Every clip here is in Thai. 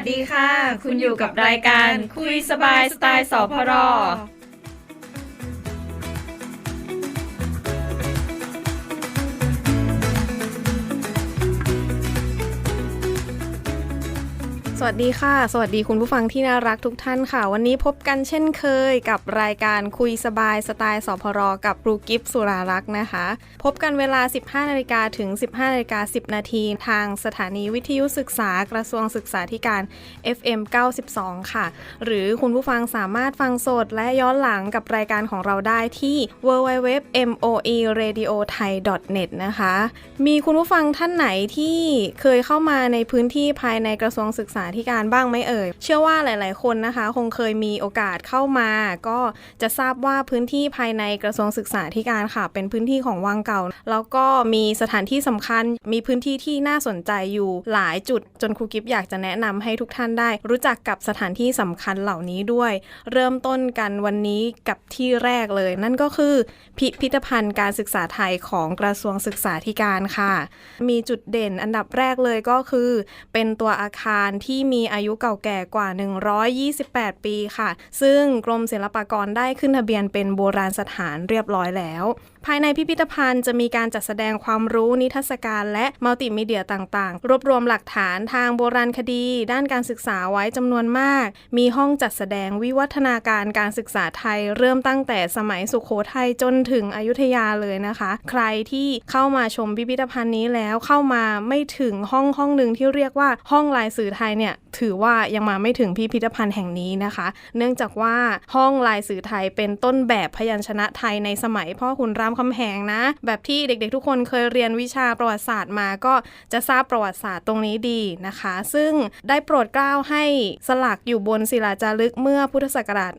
วัสดีค่ะ คุณอยู่กับรายการคุยสบายสไตล์สพร สวัสดีค่ะ สวัสดีคุณผู้ฟังที่น่ารักทุกท่านค่ะ วันนี้พบกันเช่นเคยกับรายการคุยสบายสไตล์สพรกับรูกิฟสุรารักษ์นะคะ พบกันเวลา 15นาฬิกาถึง 15นาฬิกา10 นาทีทางสถานีวิทยุศึกษากระทรวงศึกษาธิการ FM 92 ค่ะ หรือคุณผู้ฟังสามารถฟังสดและย้อนหลังกับรายการของเราได้ที่ www.moeradiothai.net นะคะ มีคุณผู้ฟังท่านไหนที่เคยเข้ามาในพื้นที่ภายในกระทรวงศึกษาธิการบ้างไหมเอ่ย เชื่อว่าหลาย ๆ คนนะคะ คงเคยมีโอกาสเข้ามา ก็จะทราบว่าพื้นที่ภายในกระทรวงศึกษาธิการค่ะ เป็นพื้นที่ของวังเก่า แล้วก็มีสถานที่สำคัญ มีพื้นที่ที่น่าสนใจอยู่หลายจุด จนครูกิฟอยากจะแนะนำให้ทุกท่านได้ รู้จักกับสถานที่สำคัญเหล่านี้ด้วย เริ่มต้นกันวันนี้กับที่แรกเลย นั่นก็คือ พิพิธภัณฑ์การศึกษาไทยของกระทรวงศึกษาธิการค่ะ มีจุดเด่นอันดับแรกเลยก็คือ เป็นตัวอาคารที่มีอายุเก่าแก่กว่า 128 ปีค่ะ ซึ่งกรมศิลปากรได้ขึ้นทะเบียนเป็นโบราณสถานเรียบร้อยแล้ว ภายในพิพิธภัณฑ์จะมีการจัดแสดงความรู้นิทรรศการและมัลติมีเดียต่างๆ รวบรวมหลักฐานทางโบราณคดี ด้านการศึกษาไว้จำนวนมาก มีห้องจัดแสดงวิวัฒนาการการศึกษาไทย เริ่มตั้งแต่สมัยสุขโขทัยจนถึงอยุธยาเลยนะคะ ใครที่เข้ามาชมพิพิธภัณฑ์นี้แล้วเข้ามาไม่ถึงห้องห้องหนึ่งที่เรียกว่าห้องลายสื่อไทยเนี่ยถือว่ายังมาไม่ถึงพิพิธภัณฑ์แห่งนี้นะคะ เนื่องจากว่าห้องลายสื่อไทยเป็นต้นแบบพยัญชนะไทยในสมัยพ่อขุนรามคำแหงนะ แบบที่เด็กๆทุกคนเคยเรียนวิชาประวัติศาสตร์มาก็จะทราบประวัติศาสตร์ตรงนี้ดีนะคะ ซึ่งได้โปรดเกล้าให้สลักอยู่บนศิลาจารึกเมื่อพุทธศักราช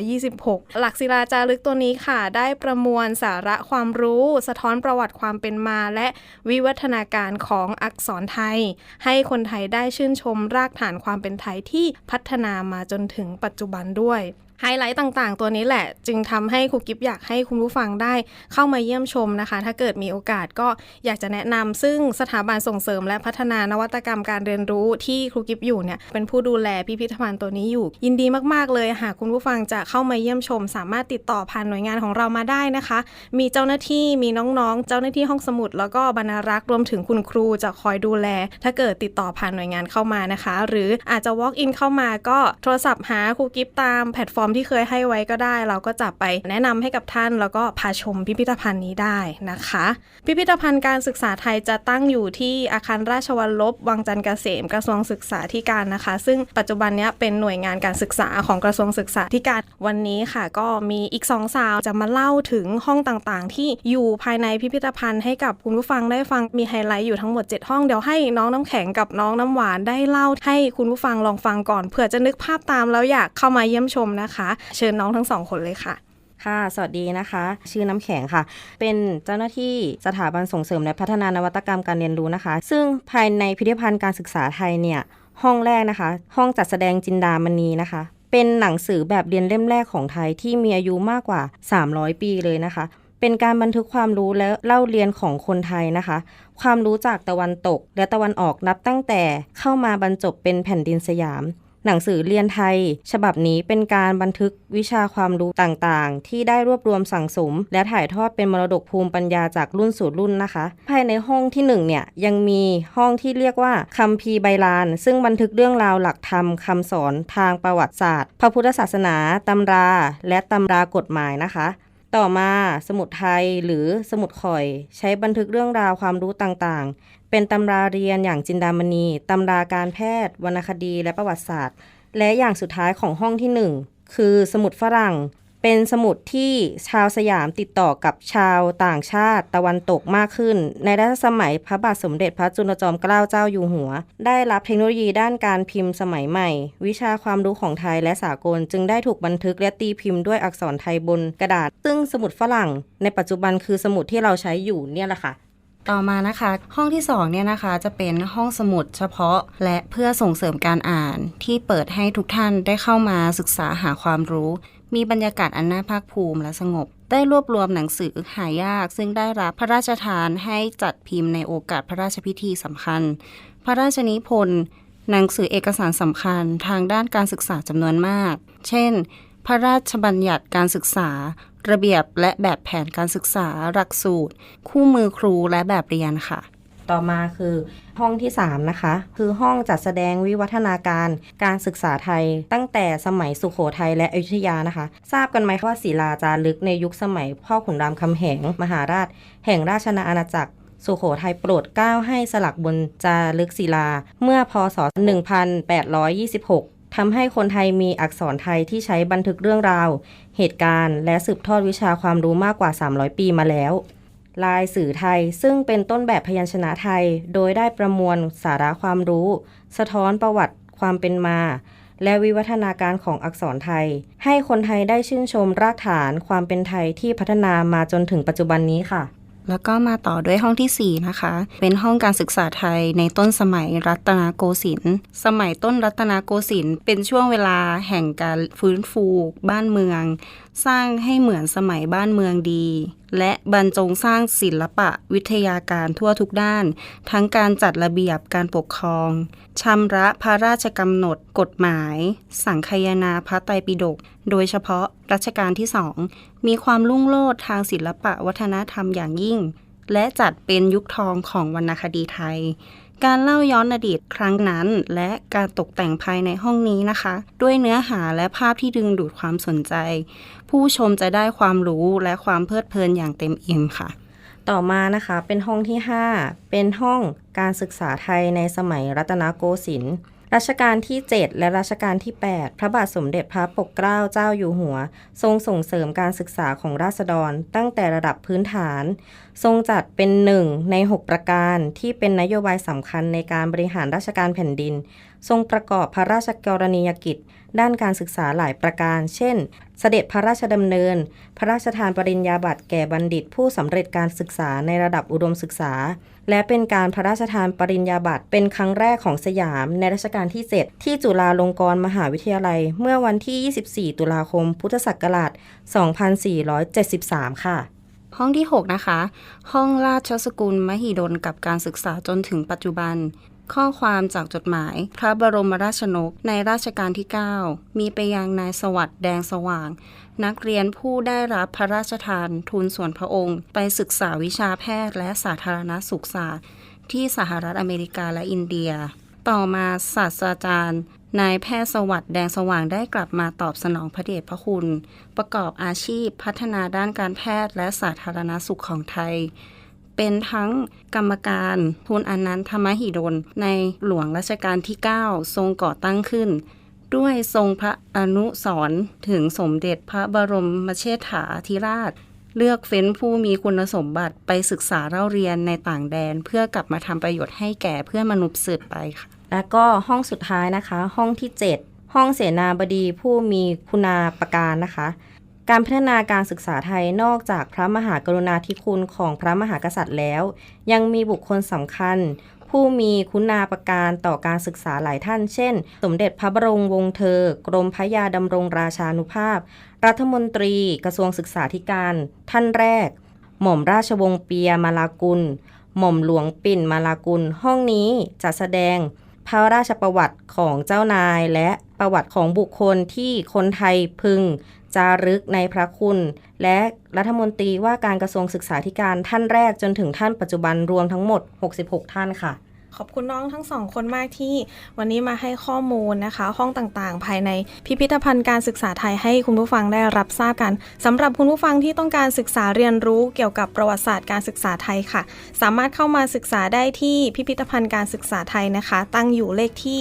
1826 หลักศิลาจารึกตัวนี้ค่ะ ได้ประมวลสาระความรู้ สะท้อนประวัติความเป็นมา และวิวัฒนาการของอักษรไทย ให้คนไทยได้ชื่นชมรากฐานความเป็นไทยที่พัฒนามาจนถึงปัจจุบันด้วย ไฮไลท์ต่างๆ ตัวนี้แหละ จึงทำให้ครูกิฟอยากให้คุณผู้ฟังได้เข้ามาเยี่ยมชมนะคะ ถ้าเกิดมีโอกาสก็อยากจะแนะนำซึ่งสถาบันส่งเสริมและพัฒนานวัตกรรมการเรียนรู้ที่ครูกิฟอยู่เนี่ยเป็นผู้ดูแลพิพิธภัณฑ์ตัวนี้อยู่ ยินดีมากๆเลยหากคุณผู้ฟังจะเข้ามาเยี่ยมชม สามารถติดต่อผ่านหน่วยงานของเรามาได้นะคะ มีเจ้าหน้าที่มีน้องๆ เจ้าหน้าที่ห้องสมุด แล้วก็บรรณารักษ์รวมถึงคุณครูจะคอยดูแล ถ้าเกิดติดต่อผ่านหน่วยงานเข้ามานะคะ หรืออาจจะ walk in เข้ามาก็โทรศัพท์หาครูกิฟตามแพลตฟอร์มที่เคยให้ไว้ก็ได้ เราก็จะไปแนะนำให้กับท่าน แล้วก็พาชมพิพิธภัณฑ์นี้ได้นะคะ พิพิธภัณฑ์การศึกษาไทยจะตั้งอยู่ที่อาคารราชวัลลบวังจันทร์เกษมกระทรวงศึกษาธิการนะคะ ซึ่งปัจจุบันนี้เป็นหน่วยงานการศึกษาของกระทรวงศึกษาธิการวันนี้ค่ะ ก็มีอีกสองสาวจะมาเล่าถึงห้องต่างๆ ที่อยู่ภายในพิพิธภัณฑ์ให้กับคุณผู้ฟังได้ฟังมีไฮไลท์อยู่ทั้งหมด 7 ห้องเดี๋ยวให้น้องน้ำแข็งกับน้องน้ำหวานได้เล่าให้คุณผู้ฟังลองฟังก่อนเผื่อจะนึกภาพตามแล้วอยากเข้ามาเยี่ยมชมนะคะเชิญน้องทั้งสองคนเลยค่ะค่ะ สวัสดีนะคะ ชื่อน้ำแข็งค่ะ เป็นเจ้าหน้าที่สถาบันส่งเสริมและพัฒนานวัตกรรมการเรียนรู้นะคะ ซึ่งภายในพิพิธภัณฑ์การศึกษาไทยเนี่ย ห้องแรกนะคะ ห้องจัดแสดงจินดามณีนะคะ เป็นหนังสือแบบเรียนเล่มแรกของไทยที่มีอายุมากกว่า 300 ปีเลยนะคะ เป็นการบันทึกความรู้และเล่าเรียนของคนไทยนะคะ ความรู้จากตะวันตก และตะวันออกนับตั้งแต่เข้ามาบรรจบเป็นแผ่นดินสยาม หนังสือเรียนไทย ฉบับนี้เป็นการบันทึกวิชาความรู้ต่างๆ ที่ได้รวบรวมสั่งสม และถ่ายทอดเป็นมรดกภูมิปัญญาจากรุ่นสู่รุ่นนะคะ ภายในห้องที่หนึ่งเนี่ยยังมีห้องที่เรียกว่าคัมภีร์ใบลาน ซึ่งบันทึกเรื่องราวหลักธรรมคำสอนทางประวัติศาสตร์ พระพุทธศาสนาตำรา และตำรากฎหมายนะคะ ต่อมาสมุดไทยหรือสมุดข่อย ใช้บันทึกเรื่องราวความรู้ต่างๆ เป็นตำราเรียนอย่างจินดามณีตำราการแพทย์ วรรณคดีและประวัติศาสตร์ และอย่างสุดท้ายของห้องที่ 1 คือสมุดฝรั่ง เป็นสมุดที่ชาวสยามติดต่อกับชาวต่างชาติตะวันตกมากขึ้น ในรัชสมัยพระบาทสมเด็จพระจุลจอมเกล้าเจ้าอยู่หัว ได้รับเทคโนโลยีด้านการพิมพ์สมัยใหม่ วิชาความรู้ของไทยและสากล จึงได้ถูกบันทึกและตีพิมพ์ด้วยอักษรไทยบนกระดาษ ซึ่งสมุดฝรั่ง ในปัจจุบันคือสมุดที่เราใช้อยู่เนี่ยแหละค่ะต่อมานะคะห้องที่2เนี่ยนะคะจะเป็นห้องสมุดเฉพาะ และเพื่อส่งเสริมการอ่านที่เปิดให้ทุกท่านได้เข้ามาศึกษาหาความรู้ มีบรรยากาศอันน่าภาคภูมิและสงบ ได้รวบรวมหนังสือหายาก ซึ่งได้รับพระราชทานให้จัดพิมพ์ในโอกาสพระราชพิธีสำคัญ พระราชนิพนธ์หนังสือเอกสารสำคัญทางด้านการศึกษาจำนวนมาก เช่น พระราชบัญญัติการศึกษา ระเบียบและแบบแผนการศึกษา หลักสูตร คู่มือครูและแบบเรียนค่ะ ต่อมาคือห้องที่ 3 นะคะ คือห้องจัดแสดงวิวัฒนาการการศึกษาไทย ตั้งแต่สมัยสุขโขทัยและอยุธยานะคะ ทราบกันไหมคะว่าศิลาจารึกในยุคสมัยพ่อขุนรามคำแหงมหาราช แห่งราชนาอาณาจักรสุโขทัยโปรดเกล้าให้สลักบนจารึกศิลา เมื่อพศ 1826ทำให้คนไทยมีอักษรไทยที่ใช้บันทึกเรื่องราว เหตุการณ์ และสืบทอดวิชาความรู้มากกว่า 300 ปีมาแล้ว ลายสื่อไทย ซึ่งเป็นต้นแบบพยัญชนะไทย โดยได้ประมวลสาระความรู้ สะท้อนประวัติความเป็นมา และวิวัฒนาการของอักษรไทย ให้คนไทยได้ชื่นชมรากฐานความเป็นไทยที่พัฒนามาจนถึงปัจจุบันนี้ค่ะ แล้วก็มาต่อด้วยห้องทีสี่4 นะคะ เป็นห้องการศึกษาไทยในต้นสมัยรัตนโกสินทร์สมัยต้นรัตนโกสินทร์เป็นช่วงเวลาแห่งการฟื้นฟูบ้านเมือง สร้างให้เหมือนสมัยบ้านเมืองดี และบรรจงสร้างศิลปะวิทยาการทั่วทุกด้าน ทั้งการจัดระเบียบการปกครองชำระพระราชกำหนดกฎหมาย สังคายนาพระไตรปิฎกโดยเฉพาะรัชกาลที่สองมีความรุ่งโรจน์ทางศิลปะวัฒนธรรมอย่างยิ่ง และจัดเป็นยุคทองของวรรณคดีไทย การเล่าย้อนอดีตครั้งนั้น และการตกแต่งภายในห้องนี้นะคะ ด้วยเนื้อหาและภาพที่ดึงดูดความสนใจ ผู้ชมจะได้ความรู้และความเพลิดเพลินอย่างเต็มอิ่มค่ะ ต่อมานะคะเป็นห้องที่ 5 เป็นห้องการศึกษาไทยในสมัยรัตนโกสินทร์ รัชกาลที่ 7 และรัชกาลที่ 8 พระบาทสมเด็จพระปกเกล้าเจ้าอยู่หัว ทรงส่งเสริมการศึกษาของราษฎรตั้งแต่ระดับพื้นฐาน ทรงจัดเป็นหนึ่งใน 6 ประการที่เป็นนโยบายสำคัญในการบริหารราชการแผ่นดิน ทรงประกอบพระราชกรณียกิจ ด้านการศึกษาหลายประการ เช่น เสด็จพระราชดำเนิน พระราชทานปริญญาบัตรแก่บัณฑิตผู้สำเร็จการศึกษาในระดับอุดมศึกษา และเป็นการพระราชทานปริญญาบัตรเป็นครั้งแรกของสยามในรัชกาลที่ 7 ที่จุฬาลงกรณ์มหาวิทยาลัย เมื่อวันที่ 24 ตุลาคม พุทธศักราช 2473 ค่ะห้องที่ 6 นะคะ ห้องราชสกุลมหิดลกับการศึกษาจนถึงปัจจุบัน ข้อความจากจดหมาย พระบรมราชนกในราชการที่ 9 มีไปยังนายสวัสด์แดงสว่าง นักเรียนผู้ได้รับพระราชทานทุนส่วนพระองค์ ไปศึกษาวิชาแพทย์และสาธารณสุขศาสตร์ ที่สหรัฐอเมริกาและอินเดีย ต่อมาศาสตราจารย์นายแพทย์สวัสด์แดงสว่างได้กลับมาตอบสนองพระเดชพระคุณ ประกอบอาชีพพัฒนาด้านการแพทย์และสาธารณสุขของไทย เป็นทั้งกรรมการทุนอนันทมหิดล ในหลวงรัชกาลที่ 9 ทรงก่อตั้งขึ้น ด้วยทรงพระอนุสรถึงสมเด็จพระบรมเชษฐาธิราช เลือกเฟ้นผู้มีคุณสมบัติไปศึกษาเล่าเรียนในต่างแดน เพื่อกลับมาทำประโยชน์ให้แก่เพื่อนมนุษย์สืบไปค่ะ แล้วก็ห้องสุดท้ายนะคะ ห้องที่ 7 ห้องเสนาบดีผู้มีคุณาประการนะคะ การพัฒนาการศึกษาไทยนอกจากพระมหากรุณาธิคุณของพระมหากษัตริย์แล้ว ยังมีบุคคลสำคัญ ผู้มีคุณาประการต่อการศึกษาหลายท่าน เช่น สมเด็จพระบรมวงศ์เธอ กรมพระยาดำรงราชานุภาพ รัฐมนตรี กระทรวงศึกษาธิการ ท่านแรก หม่อมราชวงศ์เปียมาลากุล หม่อมหลวงปิ่นมาลากุล ห้องนี้จะแสดงพระราชประวัติของเจ้านายและประวัติของบุคคลที่คนไทยพึง จารึกในพระคุณ และรัฐมนตรีว่าการกระทรวงศึกษาธิการท่านแรกจนถึงท่านปัจจุบันรวมทั้งหมด 66 ท่านค่ะ ขอบคุณน้องทั้งสองคนมากที่วันนี้มาให้ข้อมูลนะคะ ห้องต่างๆ ภายในพิพิธภัณฑ์การศึกษาไทยให้คุณผู้ฟังได้รับทราบกันสำหรับคุณผู้ฟังที่ต้องการศึกษาเรียนรู้เกี่ยวกับประวัติศาสตร์การศึกษาไทยค่ะ สามารถเข้ามาศึกษาได้ที่พิพิธภัณฑ์การศึกษาไทยนะคะ ตั้งอยู่เลขที่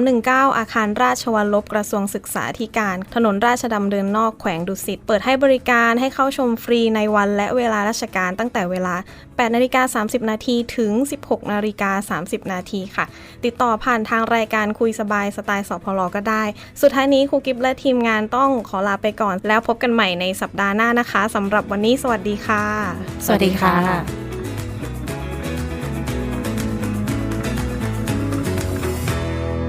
319 อาคารราชวัลลบกระทรวงศึกษาธิการ ถนนราชดำเนินนอกแขวงดุสิตเปิดให้บริการให้เข้าชมฟรีในวันและเวลาราชการตั้งแต่เวลา 8นาฬิกา30 นาทีถึง 16นาฬิกา30 นาทีค่ะ ติดต่อผ่านทางรายการคุยสบายสไตล์สพลก็ได้ สุดท้ายนี้ครูกิฟและทีมงานต้องขอลาไปก่อน แล้วพบกันใหม่ในสัปดาห์หน้านะคะสำหรับวันนี้สวัสดีค่ะ สวัสดีค่ะ